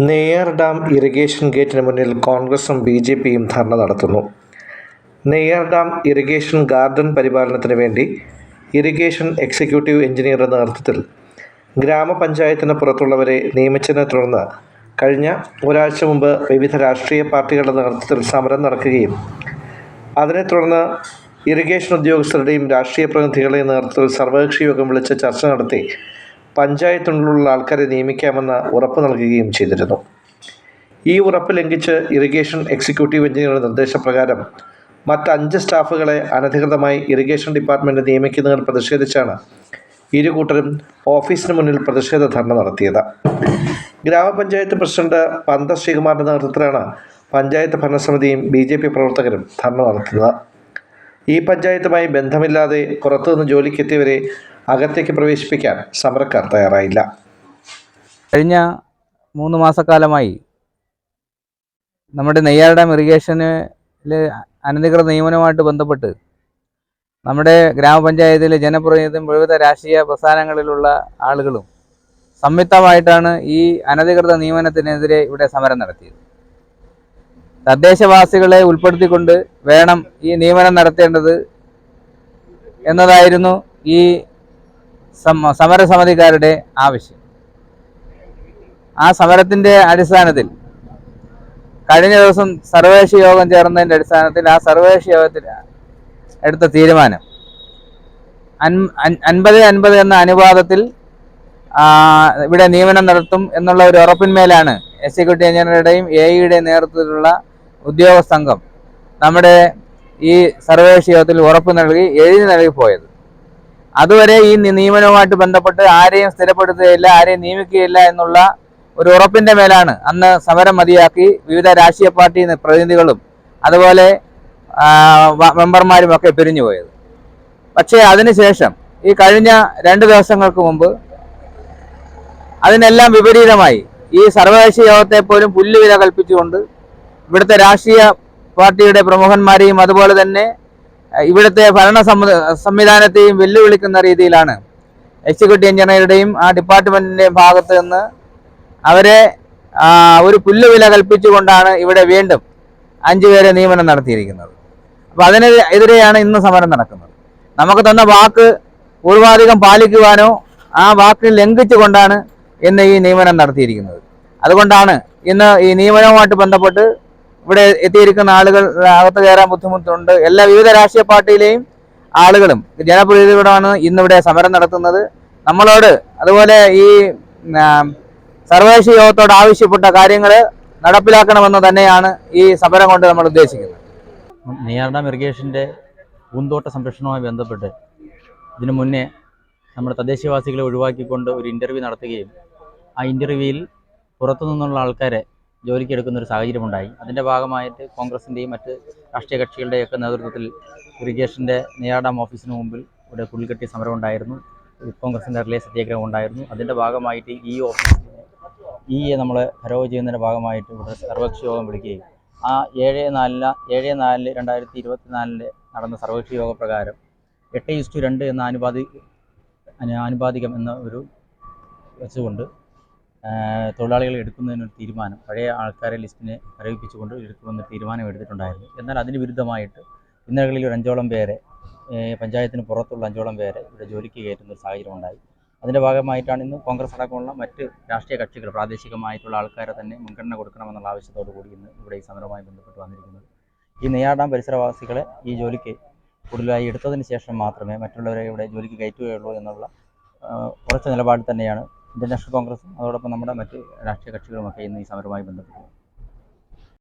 Neyyar dam irrigation ഗേറ്റിന് മുന്നിൽ കോൺഗ്രസും ബി ജെ പിയും ധർണ നടത്തുന്നു. നെയ്യാർ ഡാം ഇറിഗേഷൻ ഗാർഡൻ പരിപാലനത്തിന് വേണ്ടി ഇറിഗേഷൻ എക്സിക്യൂട്ടീവ് എഞ്ചിനീയറുടെ നേതൃത്വത്തിൽ ഗ്രാമപഞ്ചായത്തിന് പുറത്തുള്ളവരെ നിയമിച്ചതിനെ തുടർന്ന് കഴിഞ്ഞ ഒരാഴ്ച മുമ്പ് വിവിധ രാഷ്ട്രീയ പാർട്ടികളുടെ നേതൃത്വത്തിൽ സമരം നടക്കുകയും അതിനെ തുടർന്ന് ഇറിഗേഷൻ ഉദ്യോഗസ്ഥരുടെയും രാഷ്ട്രീയ പ്രതിനിധികളുടെയും നേതൃത്വത്തിൽ സർവകക്ഷി യോഗം വിളിച്ച് ചർച്ച നടത്തി പഞ്ചായത്തിനുള്ളിലുള്ള ആൾക്കാരെ നിയമിക്കാമെന്ന് ഉറപ്പ് നൽകുകയും ചെയ്തിരുന്നു. ഈ ഉറപ്പ് ലംഘിച്ച് ഇറിഗേഷൻ എക്സിക്യൂട്ടീവ് എഞ്ചിനീയറുടെ നിർദ്ദേശപ്രകാരം മറ്റ് അഞ്ച് സ്റ്റാഫുകളെ അനധികൃതമായി ഇറിഗേഷൻ ഡിപ്പാർട്ട്മെന്റ് നിയമിക്കുന്നതിൽ പ്രതിഷേധിച്ചാണ് ഇരു കൂട്ടരും ഓഫീസിന് മുന്നിൽ പ്രതിഷേധ ധർണ നടത്തിയത്. ഗ്രാമപഞ്ചായത്ത് പ്രസിഡന്റ് പന്ത ശ്രീകുമാറിന്റെ നേതൃത്വത്തിലാണ് പഞ്ചായത്ത് ഭരണസമിതിയും ബി ജെ പി പ്രവർത്തകരും ധർണ നടത്തുന്നത്. ഈ പഞ്ചായത്തുമായി ബന്ധമില്ലാതെ പുറത്തുനിന്ന് ജോലിക്കെത്തിയവരെ അകത്തേക്ക് പ്രവേശിപ്പിക്കാൻ സമരക്കാർ തയ്യാറായില്ല. കഴിഞ്ഞ മൂന്ന് മാസക്കാലമായി നമ്മുടെ നെയ്യാർ ഡാം ഇറിഗേഷനിലെ അനധികൃത നിയമനവുമായിട്ട് ബന്ധപ്പെട്ട് നമ്മുടെ ഗ്രാമപഞ്ചായത്തിലെ ജനപ്രതിനിധിയും വിവിധ രാഷ്ട്രീയ പ്രസ്ഥാനങ്ങളിലുള്ള ആളുകളും സംയുക്തമായിട്ടാണ് ഈ അനധികൃത നിയമനത്തിനെതിരെ ഇവിടെ സമരം നടത്തിയത്. തദ്ദേശവാസികളെ ഉൾപ്പെടുത്തിക്കൊണ്ട് വേണം ഈ നിയമനം നടത്തേണ്ടത് എന്നതായിരുന്നു ഈ സമരസമിതിക്കാരുടെ ആവശ്യം. ആ സമരത്തിന്റെ അടിസ്ഥാനത്തിൽ കഴിഞ്ഞ ദിവസം സർവകക്ഷി യോഗം ചേർന്നതിന്റെ അടിസ്ഥാനത്തിൽ ആ സർവകക്ഷി യോഗത്തിൽ എടുത്ത തീരുമാനം. അൻ- അൻ- അൻപത് അൻപത് എന്ന അനുപാതത്തിൽ ഇവിടെ നിയമനം നടത്തും എന്നുള്ള ഒരു ഉറപ്പിന്മേലാണ് എക്സിക്യൂട്ടീവ് എഞ്ചിനീയറുടെയും എ ഇയുടെയും നേതൃത്വത്തിലുള്ള ഉദ്യോഗ സംഘം നമ്മുടെ ഈ സർവകക്ഷി യോഗത്തിൽ ഉറപ്പ് നൽകി എഴുതി നൽകി പോയത് അതുവരെ ഈ നിയമനവുമായിട്ട് ബന്ധപ്പെട്ട് ആരെയും സ്ഥിരപ്പെടുത്തുകയില്ല ആരെയും നിയമിക്കുകയില്ല എന്നുള്ള ഒരു ഉറപ്പിന്റെ മേലാണ് അന്ന് സമരം മതിയാക്കി വിവിധ രാഷ്ട്രീയ പാർട്ടി പ്രതിനിധികളും അതുപോലെ മെമ്പർമാരും ഒക്കെ പിരിഞ്ഞു പോയത്. പക്ഷേ അതിനുശേഷം ഈ കഴിഞ്ഞ രണ്ട് ദിവസങ്ങൾക്ക് മുമ്പ് അതിനെല്ലാം വിപരീതമായി ഈ സർവകക്ഷി യോഗത്തെ പോലും പുല്ലുവില കൽപ്പിച്ചുകൊണ്ട് ഇവിടുത്തെ രാഷ്ട്രീയ പാർട്ടിയുടെ പ്രമുഖന്മാരെയും അതുപോലെ തന്നെ ഇവിടുത്തെ ഭരണ സംവിധാനത്തെയും വെല്ലുവിളിക്കുന്ന രീതിയിലാണ്. എക്സിക്യൂട്ടീവ് എഞ്ചിനീയറുടെയും ആ ഡിപ്പാർട്ട്മെന്റിന്റെയും ഭാഗത്ത് നിന്ന് അവരെ ഒരു പുല്ലുവില കൽപ്പിച്ചുകൊണ്ടാണ് ഇവിടെ വീണ്ടും അഞ്ചു പേരെ നിയമനം നടത്തിയിരിക്കുന്നത്. അപ്പോൾ അതിനെതിരെയാണ് ഇന്ന് സമരം നടക്കുന്നത്. നമുക്ക് തന്ന വാക്ക് പൂർവാധികം പാലിക്കുവാനോ ആ വാക്ക് ലംഘിച്ചുകൊണ്ടാണ് ഇന്ന് ഈ നിയമനം നടത്തിയിരിക്കുന്നത്. അതുകൊണ്ടാണ് ഇന്ന് ഈ നിയമനവുമായിട്ട് ബന്ധപ്പെട്ട് ഇവിടെ എത്തിയിരിക്കുന്ന ആളുകൾ അകത്ത് കയറാൻ ബുദ്ധിമുട്ടുണ്ട്. എല്ലാ വിവിധ രാഷ്ട്രീയ പാർട്ടിയിലെയും ആളുകളും ജനപ്രതിനിധികളുമാണ് ഇന്നിവിടെ സമരം നടത്തുന്നത്. നമ്മളോട് അതുപോലെ ഈ സർവകക്ഷി യോഗത്തോട് ആവശ്യപ്പെട്ട കാര്യങ്ങൾ നടപ്പിലാക്കണമെന്ന് തന്നെയാണ് ഈ സമരം കൊണ്ട് നമ്മൾ ഉദ്ദേശിക്കുന്നത്. നെയ്യാർ ഡാം ഇറിഗേഷന്റെ പൂന്തോട്ട സംരക്ഷണവുമായി ബന്ധപ്പെട്ട് ഇതിനു മുന്നേ നമ്മുടെ തദ്ദേശവാസികളെ ഒഴിവാക്കിക്കൊണ്ട് ഒരു ഇന്റർവ്യൂ നടത്തുകയും ആ ഇന്റർവ്യൂവിൽ പുറത്തു നിന്നുള്ള ആൾക്കാരെ ജോലിക്ക് എടുക്കുന്ന ഒരു സാഹചര്യമുണ്ടായി. അതിന്റെ ഭാഗമായിട്ട് കോൺഗ്രസിന്റെയും മറ്റ് രാഷ്ട്രീയ കക്ഷികളുടെയൊക്കെ നേതൃത്വത്തിൽ ഇറിഗേഷന്റെ നെയ്യാർഡാം ഓഫീസിന് മുമ്പിൽ ഇവിടെ കുളിക്കെട്ടിയ സമരം ഉണ്ടായിരുന്നു കോൺഗ്രസിന്റെ റിലേ സത്യാഗ്രഹം ഉണ്ടായിരുന്നു. അതിന്റെ ഭാഗമായിട്ട് ഈ ഓഫീസ് ഈ നമ്മൾ ഹരോ ചെയ്യുന്നതിന്റെ ഭാഗമായിട്ട് ഇവിടെ സർവകക്ഷി യോഗം വിളിക്കുകയും ആ ഏഴ് നാലിന് ഏഴ് നാലിൽ രണ്ടായിരത്തി ഇരുപത്തി നാലിൽ നടന്ന സർവകക്ഷി യോഗ പ്രകാരം എട്ട് ഇസ്റ്റു രണ്ട് എന്ന അനുപാതി അനുപാതികം എന്ന ഒരു വെച്ചുകൊണ്ട് തൊഴിലാളികളെ എടുക്കുന്നതിനൊരു തീരുമാനം പഴയ ആൾക്കാരെ ലിസ്റ്റിനെ അറിയിപ്പിച്ചുകൊണ്ട് എടുക്കുമെന്ന് തീരുമാനം എടുത്തിട്ടുണ്ടായിരുന്നു. എന്നാൽ അതിന് വിരുദ്ധമായിട്ട് ഇന്നലകളിൽ ഒരു അഞ്ചോളം പേരെ പഞ്ചായത്തിന് പുറത്തുള്ള അഞ്ചോളം പേരെ ഇവിടെ ജോലിക്ക് കയറ്റുന്ന ഒരു സാഹചര്യം ഉണ്ടായി അതിന്റെ ഭാഗമായിട്ടാണ് ഇന്ന് കോൺഗ്രസ് അടക്കമുള്ള മറ്റ് രാഷ്ട്രീയ കക്ഷികൾ പ്രാദേശികമായിട്ടുള്ള ആൾക്കാരെ തന്നെ മുൻഗണന കൊടുക്കണമെന്നുള്ള ആവശ്യത്തോടു കൂടി ഇന്ന് ഇവിടെ ഈ സമരവുമായി ബന്ധപ്പെട്ട് വന്നിരിക്കുന്നത്. ഈ നെയ്യാർഡാം പരിസരവാസികളെ ഈ ജോലിക്ക് കൂടുതലായി എടുത്തതിന് ശേഷം മാത്രമേ മറ്റുള്ളവരെ ഇവിടെ ജോലിക്ക് കയറ്റുകയുള്ളൂ എന്നുള്ള ഉറച്ച നിലപാട് തന്നെയാണ് ഇന്ത്യൻ നാഷണൽ കോൺഗ്രസും അതോടൊപ്പം നമ്മുടെ മറ്റ് രാഷ്ട്രീയ കക്ഷികളുമൊക്കെ ഇന്ന് ഈ സമരവുമായി ബന്ധപ്പെട്ടു